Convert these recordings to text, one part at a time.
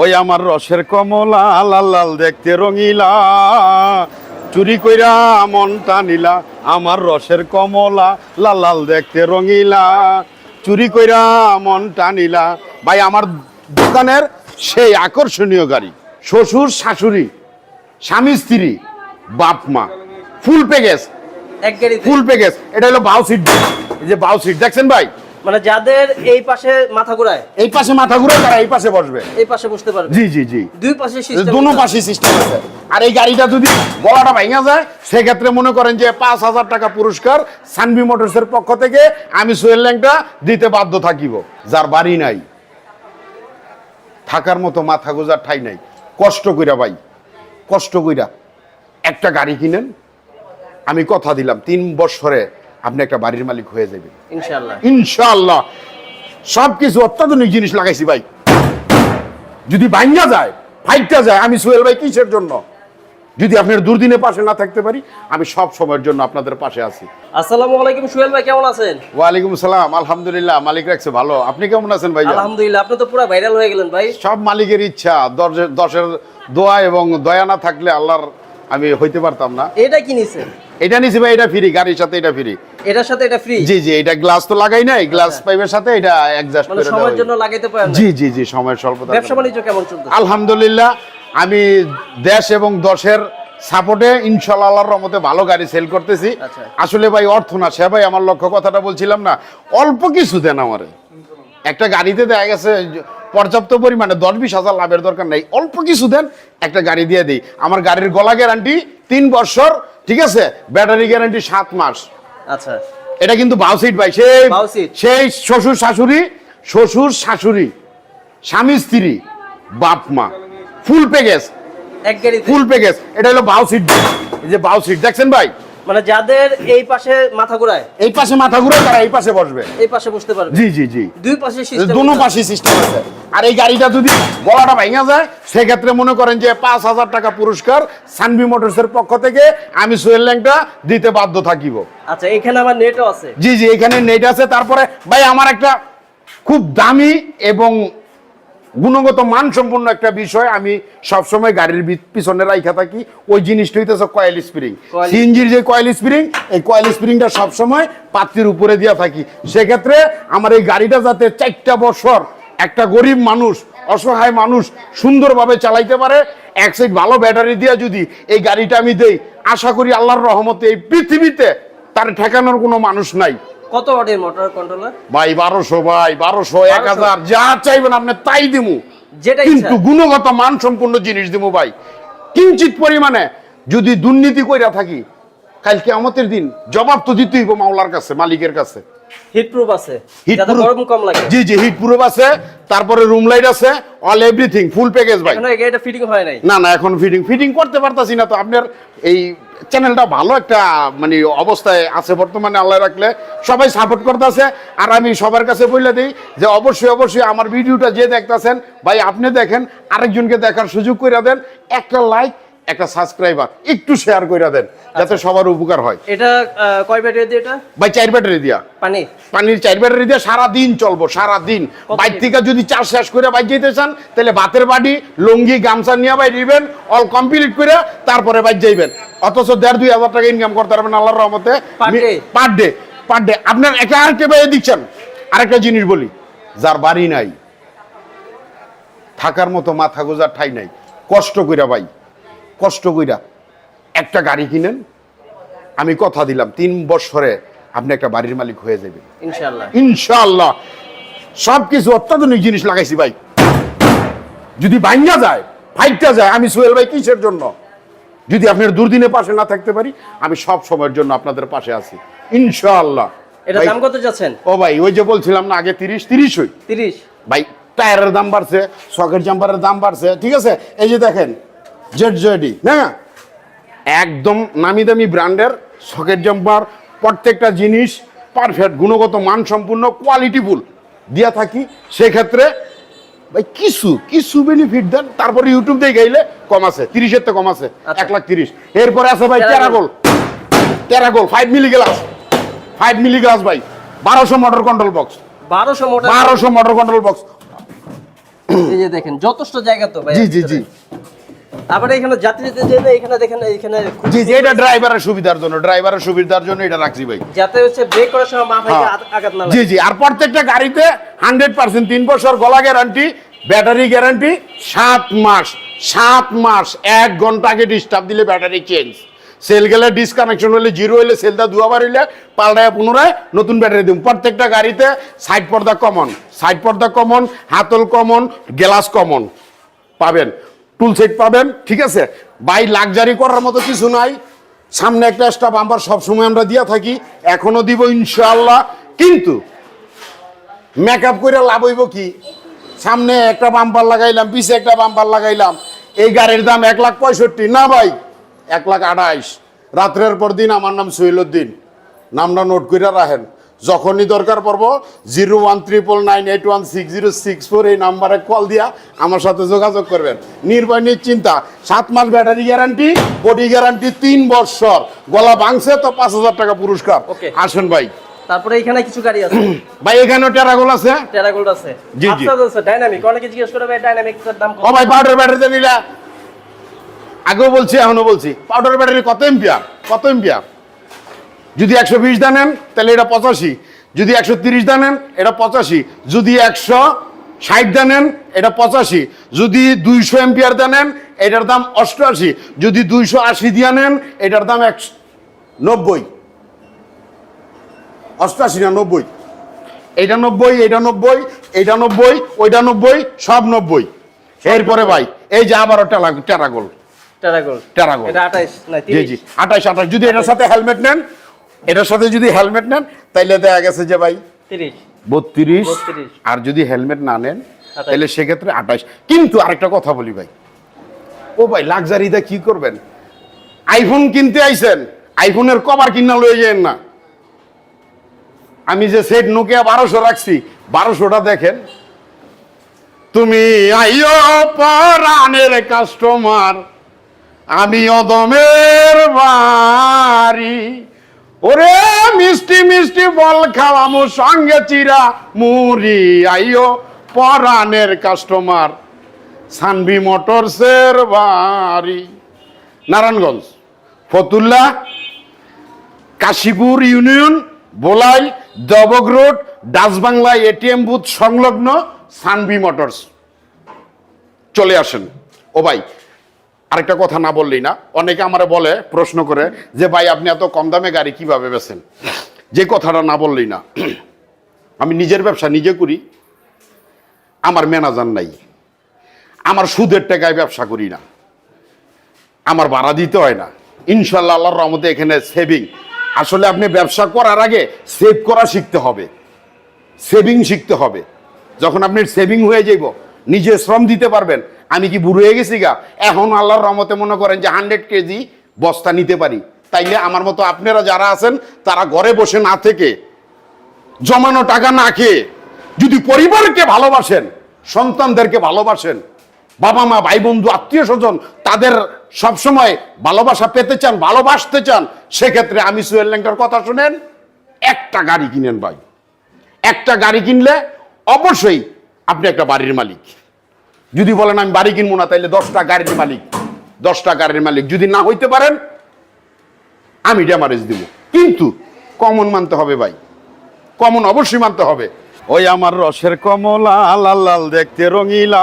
ওই আমার রসের কমলা লাল লাল দেখতে রঙিলা। চুরি কইরা মনটা নিলা আমার রসের কমলা লাল লাল দেখতে রঙিলা। চুরি কইরা মনটা নিলা ভাই আমার দোকানের সেই আকর্ষণীয় গাড়ি শ্বশুর শাশুড়ি স্বামী স্ত্রী বাপ মা ফুল প্যাকেজ এক ফুল প্যাকেজ এটা হলো বাউ সিট এই যে বাউ সিট দেখছেন ভাই? মানে যাদের এই পাশে মাথা ঘোরায়। এই পাশে মাথা ঘুরে তারা এই পাশে বসবে। এই পাশে বসতে পারবে। জি জি জি। দুই পাশে system দুনো পাশে সিস্টেম আছে। আর এই গাড়িটা যদি গলাটা ভেঙে যায় সেক্ষেত্রে মনে করেন যে পাঁচ হাজার টাকা পুরস্কার সানভি মোটরসের পক্ষ থেকে আমি সোয়েল ল্যাংটা দিতে বাধ্য থাকিব যার বাড়ি নাই। থাকার মতো মাথা গোজার ঠাই নাই। কষ্ট কইরা ভাই কষ্ট কইরা একটা গাড়ি কিনেন। আমি কথা দিলাম তিন বছরে আপনি একটা বাড়ির মালিক হয়ে যাবেন। ইনশাল্লাহ ইনশাআল্লাহ। সব কিছু অত্যাধুনিক জিনিস লাগাইছি ভাই। যদি ভাঙ্গা যায় ফাইটটা যায় আমি সোহেল ভাই কিসের জন্য? যদি আপনার দুর্দিনে পাশে না থাকতে পারি আমি সব সময়ের জন্য আপনাদের পাশে আছি। আসসালামু আলাইকুম সোহেল ভাই কেমন আছেন? ওয়ালাইকুম সালাম আলহামদুলিল্লাহ মালিক রাখছে ভালো। আপনি কেমন আছেন ভাই আলহামদুলিল্লাহ আপনি তো পুরো ভাইরাল হয়ে গেলেন ভাই। সব মালিকের ইচ্ছা দশের দশের দোয়া এবং দয়া না থাকলে আল্লাহর আমি হইতে পারতাম না। এটা কি নিছেন এটা নিছি ভাই এটা ফ্রি গাড়ির সাথে এটা ফ্রি এটার সাথে এটা ফ্রি জি জি এটা গ্লাস তো লাগাই নাই গ্লাস পাইপের সাথে এটা অ্যাডজাস্ট মানে করে দেওয়া সময়ের জন্য লাগাইতে পারেন জি জি জি সময় স্বল্পতা। ব্যবসা বাণিজ্য কেমন চলছে আলহামদুলিল্লাহ আমি দেশ এবং দশের সাপোর্টে ইনশাল্লাহ আল্লাহর রহমতে ভালো গাড়ি সেল করতেছি। আচ্ছা। আসলে ভাই অর্থ না সে ভাই আমার লক্ষ্য কথাটা বলছিলাম না অল্প কিছু দেন আমারে। একটা গাড়িতে দেখা গেছে পর্যাপ্ত পরিমাণে দশ বিশ হাজার লাভের দরকার নেই। অল্প কিছু দেন একটা গাড়ি দিয়ে দিই। আমার গাড়ির গলা গ্যারান্টি তিন বছর ঠিক আছে? ব্যাটারি গ্যারান্টি সাত মাস। আচ্ছা। এটা কিন্তু বাউসিট ভাই সেই সেই শ্বশুর শাশুড়ি শ্বশুর শাশুড়ি স্বামী স্ত্রী বাপ মা। ফুল প্যাকেজ এক ফুল প্যাকেজ এটা হলো বাউ সিট। এই যে বাউ সিট দেখছেন ভাই? মানে যাদের এই পাশে মাথা ঘোরায়। এই পাশে মাথা ঘুরে তারা এই পাশে বসবে। এই পাশে বসতে পারবে। জি জি জি। দুই পাশে system দুনো পাশে সিস্টেম আছে। আর এই গাড়িটা যদি গলাটা ভেঙে যায় সেক্ষেত্রে মনে করেন যে পাঁচ হাজার টাকা পুরস্কার সানভি মোটরসের পক্ষ থেকে আমি সোয়েল ল্যাংটা দিতে বাধ্য থাকিব। আচ্ছা এখানে আমার নেটও আছে। জি জি এখানে নেট আছে। তারপরে ভাই আমার একটা খুব দামি এবং গুণগত মানসম্পন্ন একটা বিষয় আমি সবসময় গাড়ির পিছনে রাইখা থাকি। ওই জিনিসটা হইতেছে কয়েল স্প্রিং সিএনজির যে কয়েল স্প্রিং এই কয়েল স্প্রিংটা সবসময় পাত্রির উপরে দিয়া থাকি। সেক্ষেত্রে আমার এই গাড়িটা যাতে চারটা বছর একটা গরিব মানুষ অসহায় মানুষ সুন্দরভাবে চালাইতে পারে এক সাইড ভালো ব্যাটারি দিয়া যদি এই গাড়িটা আমি দেই আশা করি আল্লাহর রহমতে এই পৃথিবীতে তার ঠেকানোর কোনো মানুষ নাই। কত ওয়াটের মোটর কন্ট্রোলার ভাই ভাই বারোশো এক 1200 হাজার যা চাইবেন আপনি তাই দিমু। যেটা কিন্তু গুণগত মানসম্পন্ন জিনিস দিমু ভাই। কিঞ্চিত পরিমাণে যদি দুর্নীতি কইরা থাকি কালকে আমাদের দিন জবাব তো দিতেই হইব মাওলার কাছে মালিকের কাছে। হিট প্রুফ আছে। যাতে গরম কম লাগে। জি জি হিট প্রুফ আছে তারপরে রুম লাইট আছে অল এভরিথিং ফুল প্যাকেজ ভাই। গাড়িটা ফিটিং হয় নাই। না না এখন ফিটিং ফিটিং করতে পারতাছি না তো আপনার এই চ্যানেলটা ভালো একটা মানে অবস্থায় আছে বর্তমানে আল্লাহ রাখলে। সবাই সাপোর্ট করতেছে। আর আমি সবার কাছে বলে দিই যে অবশ্যই অবশ্যই আমার ভিডিওটা যে দেখতেছেন, ভাই আপনি দেখেন, আরেকজনকে দেখার সুযোগ করে দেন। একটা লাইক একটা সাবস্ক্রাইবার একটু শেয়ার করে দেন যাতে সবার উপকার হয়। এটা কয় ব্যাটারি দিয়ে এটা? ভাই চার ব্যাটারি দিয়া। পানি পানির চার ব্যাটারি দিয়ে সারা দিন চলবো সারা দিন বাইর থেকে যদি চাষ শেষ করে বাইর যেতে চান তাহলে ভাতের বাড়ি লুঙ্গি গামছা নিয়ে বাই দিবেন অল কমপ্লিট করে তারপরে বাইর যাইবেন। অথচ দেড় দুই হাজার টাকা ইনকাম করতে পারবেন আল্লাহর রহমতে। পার ডে পার ডে আপনার একটা আরেকটা বাইরে দিচ্ছেন আরেকটা জিনিস বলি যার বাড়ি নাই থাকার মতো মাথা গোজার ঠাই নাই। কষ্ট কইরা ভাই কষ্ট কইরা একটা গাড়ি কিনেন আমি কথা দিলাম তিন বছরে আপনি একটা বাড়ির মালিক হয়ে যাবেন। ইনশাআল্লাহ। ইনশাআল্লাহ। সব কিছু অত্যাধুনিক জিনিস লাগাইছি ভাই। যদি ভাঙ্গা যায় ফাইটটা যায় আমি সোহেল ভাই কিসের জন্য? যদি আপনার দুর্দিনে পাশে না থাকতে পারি আমি সব সময়ের জন্য আপনাদের পাশে আছি। ইনশাআল্লাহ। এটা দাম কত যাচ্ছেন? ও ভাই ওই যে বলছিলাম না আগে তিরিশ তিরিশ হই। তিরিশ। ভাই টায়ারের দাম বাড়ছে সকেট জাম্পারের দাম বাড়ছে ঠিক আছে? এই যে দেখেন জেড জেডি না একদম নামি দামি ব্র্যান্ডের সকেট জাম্পার প্রত্যেকটা জিনিস পারফেক্ট গুণগত মান মানসম্পন্ন কোয়ালিটিফুল দিয়া থাকি সেক্ষেত্রে ভাই কিছু কিছু বেনিফিট দেন তারপরে ইউটিউব দিয়ে গাইলে কম আছে তিরিশের তো কম আছে আচ্ছা। এক লাখ তিরিশ। এরপরে আছে ভাই। টেরাগোল টেরাগোল five milli glass five milli glass ভাই বারোশো মোটর কন্ট্রোল বক্স বারোশো মোটর বারোশো মোটর কন্ট্রোল বক্স এই যে দেখেন যথেষ্ট জায়গা তো ভাই জি জি জি। তারপরে এখানে যাত্রীদের জন্য এখানে দেখেন এখানে জি জি এটা ড্রাইভারের সুবিধার জন্য ড্রাইভারের সুবিধার জন্য এটা রাখছি ভাই। যাতে হচ্ছে ব্রেক করার সময় মাথায় হ্যাঁ। আঘাত- না জি লাগে। জি আর প্রত্যেকটা গাড়িতে হান্ড্রেড পার্সেন্ট তিন বছর গলা গ্যারান্টি ব্যাটারি গ্যারান্টি সাত মাস সাত মাস এক ঘণ্টা আগে ডিস্টার্ব দিলে ব্যাটারি চেঞ্জ সেল গেলে ডিসকানেকশন হলে জিরো হলে সেলটা দুয়াবার হইলে পাল্টায় পুনরায় নতুন ব্যাটারি দিন প্রত্যেকটা গাড়িতে সাইড পর্দা কমন সাইড পর্দা কমন হাতল কমন গ্লাস কমন পাবেন। টুল সেট পাবেন, ঠিক আছে? বাই লাক্সারি করার মতো কিছু নাই। সামনে একটা এক্সট্রা বাম্পার সবসময় আমরা দিয়া থাকি, এখনও দিব ইনশাআল্লাহ। কিন্তু মেকআপ করে লাভ হইব কি? সামনে একটা বাম্পার লাগাইলাম, পিছে একটা বাম্পার লাগাইলাম। এই গাড়ির দাম এক লাখ পঁয়ষট্টি। না ভাই, এক লাখ আঠাইশ। রাত্রের পর দিন আমার নাম সহিলুদ্দিন নামটা নোট করে রাখেন। যখনই দরকার পড়ব zero one triple nine eight one six zero six four এই নাম্বারে কল দিয়া আমার সাথে যোগাযোগ করবেন। নির্ভয় নিশ্চিন্তা সাত মাস ব্যাটারি গ্যারান্টি বডি গ্যারান্টি তিন বছর। গলা ভাঙছে তো পাঁচ হাজার টাকা পুরস্কার. আসেন ভাই। তারপরে এখানে কিছু গাড়ি আছে? ভাই এখানেও টেরাগোল আছে। টেরাগোল্ড আছে। জি, জি। আছে ডাইনামিক অনেকে জিজ্ঞেস করে ভাই ডাইনামিক্সের দাম ও ভাই পাউডার ব্যাটারিতে নিলা আগেও বলছি এখনও বলছি। পাউডার ব্যাটারি কত এম্পিয়ার? কত এম্পিয়ার? যদি একশো বিশ দানেন তাহলে এটা পঁচাশি। যদি একশো তিরিশ দানেন এটা পঁচাশি। যদি একশো ষাট দা নেন এটা পঁচাশি। যদি দুইশো এম্পিয়ার দানেন এটার দাম অষ্টআশি। যদি দুইশো আশি দিয়া নেন এটার দাম একশো নব্বই। অষ্টআশি না নব্বই? এইটা নব্বই এইটা নব্বই এইটা নব্বই ওইটা নব্বই সব নব্বই। এরপরে ভাই এই যে আবারও টেলা টেরাগোল। টেরাগোল। টেরাগোল। এটা 28 না জি জি। আঠাশ আঠাশ। যদি এটার সাথে হেলমেট নেন এটার সাথে যদি হেলমেট নেন তাইলে দেখা গেছে যে ভাই 30 বত্রিশ। আর যদি হেলমেট না নেন তাহলে সেক্ষেত্রে আঠাশ। কিন্তু আরেকটা কথা বলি ভাই। ও ভাই লাক্সারিটা কি করবেন? আইফোন কিনতে আইছেন আইফোনের কভার কিনা লয়ে যান না। আমি যে সেট নোকিয়া বারোশো রাখছি বারোশোটা দেখেন। তুমি আইও পরাণের কাস্টমার আমি অদমের বাড়ি। ওরে মিষ্টি মিষ্টি বল খাওয়ামো, সঙ্গে চিরা মুড়ি। আইও পরাণের কাস্টমার, সানভি মোটরসের বাড়ি। নারায়ণগঞ্জ, ফতুল্লা, কাশীপুর ইউনিয়ন, বোলাই দবক road Dutch Bangla ATM booth সংলগ্ন সানভি মোটরস। চলে আসেন। ও ভাই আরেকটা কথা না বললেই না। অনেকে আমারে বলে, প্রশ্ন করে যে, ভাই, আপনি এত কম দামে গাড়ি কীভাবে বেছেন যে কথাটা না বললেই না। আমি নিজের ব্যবসা নিজে করি, আমার ম্যানেজার নাই। আমার সুদের টাকায় ব্যবসা করি না। আমার ভাড়া দিতে হয় না। ইনশাল্লাহ আল্লাহর রহমতে এখানে সেভিং আসলে আপনি ব্যবসা করার আগে সেভ করা শিখতে হবে। সেভিং শিখতে হবে। যখন আপনি সেভিং হয়ে যাইব, নিজে শ্রম দিতে পারবেন। আমি কি বুড়ো হয়ে গেছি গা? এখন আল্লাহর রহমতে মনে করেন যে হান্ড্রেড কেজি বস্তা নিতে পারি। তাইলে আমার মতো আপনারা যারা আছেন, তারা ঘরে বসে না থেকে জমানো টাকা না খেয়ে যদি পরিবারকে ভালোবাসেন, সন্তানদেরকে ভালোবাসেন, বাবা মা, ভাই বন্ধু, আত্মীয় স্বজন তাদের সবসময় ভালোবাসা পেতে চান, ভালোবাসতে চান, সেক্ষেত্রে আমি সুয়েল ল্যাংটার কথা শুনেন, একটা গাড়ি কিনেন ভাই। একটা গাড়ি কিনলে অবশ্যই আপনি একটা বাড়ির মালিক। যদি বলেন আমি বাড়ি কিনবো না তাইলে দশটা গাড়ির মালিক দশটা গাড়ির মালিক। যদি না হইতে পারেন আমি ড্যামারেজ দিব। কিন্তু কমন মানতে হবে ভাই। কমন অবশ্যই মানতে হবে। ওই আমার রসের কমলা লাল লাল দেখতে রঙিলা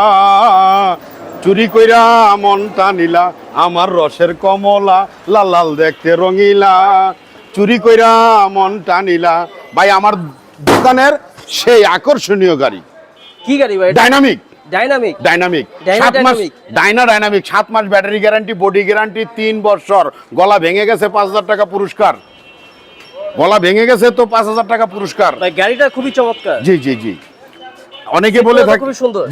চুরি কইরা মনটা নিলা। আমার রসের কমলা লাল লাল দেখতে রঙিলা চুরি কইরা মনটা নিলা। ভাই আমার দোকানের সেই আকর্ষণীয় গাড়ি। কি গাড়ি ভাই? ডাইনামিক ডাইনামিক ডাইনামিক সাত মাস ডাইনা ডাইনামিক সাত মাস ব্যাটারি গ্যারান্টি বডি গ্যারান্টি তিন বছর। গলা ভেঙে গেছে পাঁচ হাজার টাকা পুরস্কার। গলা ভেঙে গেছে তো পাঁচ হাজার টাকা পুরস্কার। গাড়িটা খুবই চমৎকার। জি জি জি। অনেকে বলে থাকে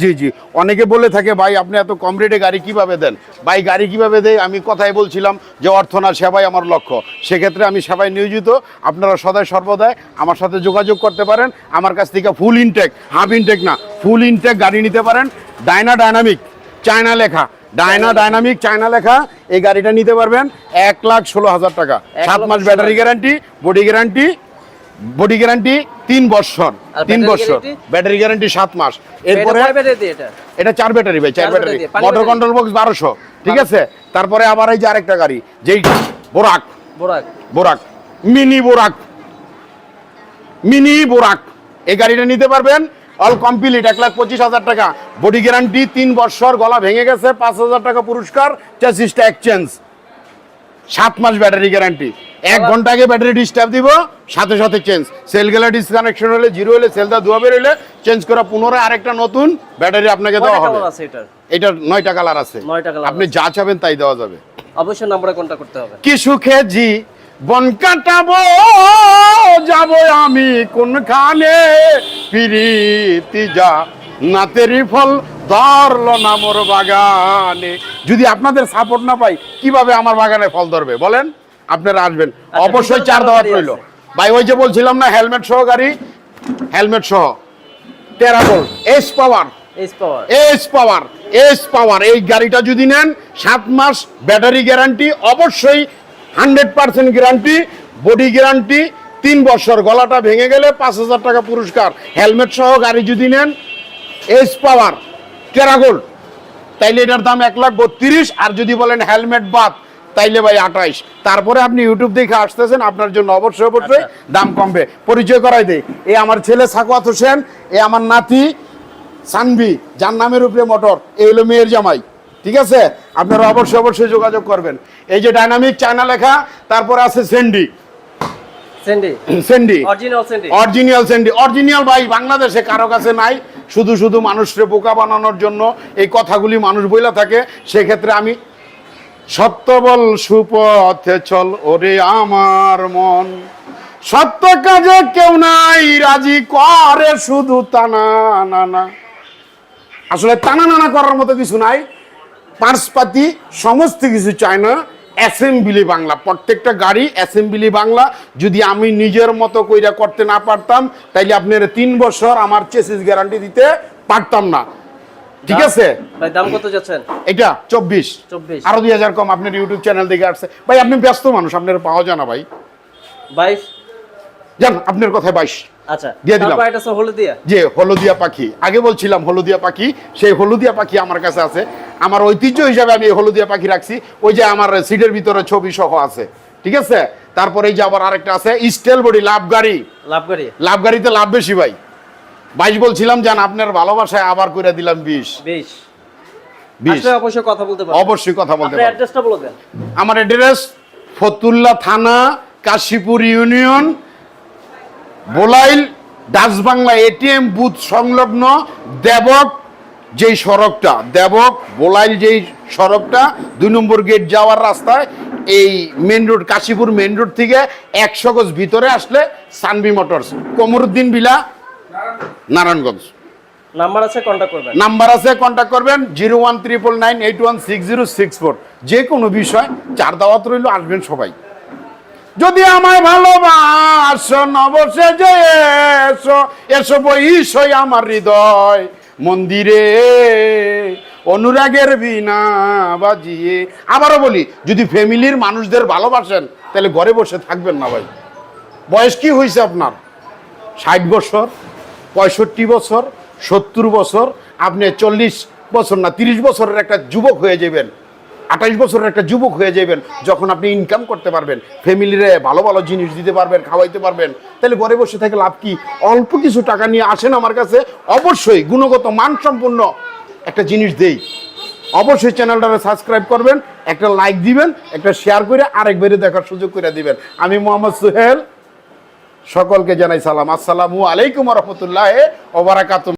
জি জি। অনেকে বলে থাকে ভাই আপনি এত কম রেটে গাড়ি কীভাবে দেন? ভাই গাড়ি কীভাবে দেয়? আমি কথাই বলছিলাম যে অর্থ না সেবাই আমার লক্ষ্য। সেক্ষেত্রে আমি সেবায় নিয়োজিত। আপনারা সদায় সর্বদাই আমার সাথে যোগাযোগ করতে পারেন। আমার কাছ থেকে ফুল ইনটেক হাফ ইনটেক না ফুল ইনটেক গাড়ি নিতে পারেন। ডায়না ডায়নামিক চায়না লেখা। ডায়না ডায়নামিক চায়না লেখা। এই গাড়িটা নিতে পারবেন এক লাখ ষোলো হাজার টাকা। সাত মাস battery guarantee body guarantee body guarantee তিন বছর তিন বছর। ব্যাটারি গ্যারান্টি সাত মাস। এরপরে এটা? চার ব্যাটারি ভাই চার ব্যাটারি মোটর কন্ট্রোল বক্স বারোশো ঠিক আছে? তারপরে আবার এই যে আরেকটা গাড়ি যেই বোরাক বোরাক বোরাক মিনি বোরাক মিনি বোরাক এই গাড়িটা নিতে পারবেন অল কমপ্লিট এক লাখ পঁচিশ হাজার টাকা। বডি গ্যারান্টি তিন বছর গলা ভেঙে গেছে পাঁচ হাজার টাকা পুরস্কার চেসিসটা এক্সচেঞ্জ সাত মাস ব্যাটারি গ্যারান্টি এক ঘণ্টা আগে ব্যাটারি ডিস্টার্ব দিব সাথে সাথে চেঞ্জ সেল গেলে ডিসকানেকশন হলে জিরো হলে সেলটা ধোয়া বেরোলে চেঞ্জ করা পুনরায় আরেকটা নতুন ব্যাটারি আপনাকে দেওয়া হবে। এটার? এটা নয়টা কালার আছে। আপনি যা চাবেন তাই দেওয়া যাবে। অবশ্যই নাম্বারে কন্ট্যাক্ট করতে হবে। কি সুখে জি বন কাটাবো যাব আমি কোনখানে? পিরিতি যা নাতেরি ফল ধরলো না মোর বাগানে। যদি আপনাদের সাপোর্ট না পাই কীভাবে আমার বাগানে ফল ধরবে বলেন? আপনারা আসবেন। অবশ্যই চার দেওয়া রইল। ভাই ওই যে বলছিলাম না হেলমেট সহ গাড়ি হেলমেট সহ। টেরাগোল S power S power S power এই গাড়িটা যদি নেন সাত মাস ব্যাটারি গ্যারান্টি অবশ্যই hundred percent guarantee body guarantee তিন বছর। গলাটা ভেঙে গেলে পাঁচ হাজার টাকা পুরস্কার। হেলমেট সহ গাড়ি যদি নেন এস পাওয়ার টেরাগোল তাইলে এটার দাম এক লাখ বত্রিশ। আর যদি বলেন হেলমেট বাদ তাইলে ভাই আঠাইশ। তারপরে আপনি ইউটিউব দেখে আসতেছেন আপনার জন্য অবশ্যই অবশ্যই দাম কমবে। পরিচয় করাই দেই। এ আমার ছেলে সাকুয়াত হোসেন এ আমার নাতি সানভি যার নামের উপরে মোটর। এই হলো মেয়ের জামাই। ঠিক আছে? আপনারা অবশ্যই অবশ্যই যোগাযোগ করবেন। এই যে ডাইনামিক চায়না লেখা তারপর আছে সেন্ডি সেন্ডি সেন্ডি সেন্ডি অরিজিনাল সেন্ডি অরিজিনাল ভাই বাংলাদেশে কারও কাছে নাই। শুধু শুধু মানুষকে বোকা বানানোর জন্য এই কথাগুলি মানুষ বইলা থাকে। সেক্ষেত্রে আমি সত্য বল সুপথে চল ওরে আমার মন। সত্য কাজে কেউ নাই, রাজি করে শুধু নানা। আসলে টানা নানা করার মতো কিছু নাই। পার্সপাতি, সমস্ত কিছু চায় না। অ্যাসেম্বলি বাংলা, প্রত্যেকটা গাড়ি অ্যাসেম্বলি বাংলা। যদি আমি নিজের মতো কইরা করতে না পারতাম, তাইলে আপনার তিন বছর আমার চেসিস গ্যারান্টি দিতে পারতাম না। ঠিক আছে? ভাই দাম কত যাচ্ছেন? এটা চব্বিশ। 24 আরও দুই হাজার কম আপনার ইউটিউব চ্যানেল দেখে আসছে। ভাই আপনি ব্যস্ত মানুষ আপনার পাওয়া যায় না ভাই। বাইশ? জান আপনার কথায় বাইশ। আচ্ছা দিয়ে দিলাম। তারপর এটা হলুদিয়া? যে হলদিয়া পাখি আগে বলছিলাম হলদিয়া পাখি সেই হলদিয়া পাখি আমার কাছে আছে। আমার ঐতিহ্য হিসাবে আমি এই হলদিয়া পাখি রাখছি। ওই যে আমার সিটের ভিতরে ছবি সহ আছে। ঠিক আছে? তারপরে এই যে আবার আরেকটা আছে স্টেল বডি লাভ গাড়ি। লাভ করি লাভ গাড়িতে লাভ বেশি ভাই। বাইশ বলছিলাম জান আপনার ভালোবাসায় আবার করে দিলাম বিশ। বিশ। বিশ। অবশ্যই কথা বলতে অবশ্যই কথা বলে আমার অ্যাড্রেস ফতুল্লা থানা কাশীপুর ইউনিয়ন বোলাইল ডাচবাংলা এটিএম বুথ সংলগ্ন দেবক যেই সড়কটা দেবক বোলাইল যেই সড়কটা দুই নম্বর গেট যাওয়ার রাস্তায় এই main road Kashipur main road থেকে একশো গজ ভিতরে আসলে সানবি মোটরস কমরুদ্দিন বিলা নারায়ণগঞ্জ। নাম্বার আছে কন্ট্যাক্ট করবেন। নাম্বার আছে কন্ট্যাক্ট করবেন zero one triple nine eight one six zero six four. যে কোনো বিষয় চার দাওয়াত রইল আসবেন সবাই। যদি আমায় ভালোবাসো নবসে যে এসো। এসো বইসই আমার হৃদয় মন্দিরে। অনুরাগের বিনা বাজিয়ে। আবারও বলি যদি ফ্যামিলির মানুষদের ভালোবাসেন তাহলে ঘরে বসে থাকবেন না ভাই। বয়স কি হয়েছে আপনার? ষাট বছর? পঁয়ষট্টি বছর, সত্তর বছর, আপনি চল্লিশ বছর না, তিরিশ বছরের একটা যুবক হয়ে যাবেন। আঠাইশ বছরের একটা যুবক হয়ে যাবেন, যখন আপনি ইনকাম করতে পারবেন ফ্যামিলিরে ভালো ভালো জিনিস দিতে পারবেন, খাওয়াইতে পারবেন, তাহলে ঘরে বসে থেকে লাভ কি? অল্প কিছু টাকা নিয়ে আসেন আমার কাছে, অবশ্যই গুণগত মানসম্পন্ন একটা জিনিস দেই। অবশ্যই চ্যানেলটাকে সাবস্ক্রাইব করবেন, একটা লাইক দিবেন, একটা শেয়ার করে আরেকবারে দেখার সুযোগ করে দিবেন। আমি মোহাম্মদ সোহেল সকলকে জানাই সালাম। আসসালামু আলাইকুম রহমতুল্লাহ ওবারাকাতুম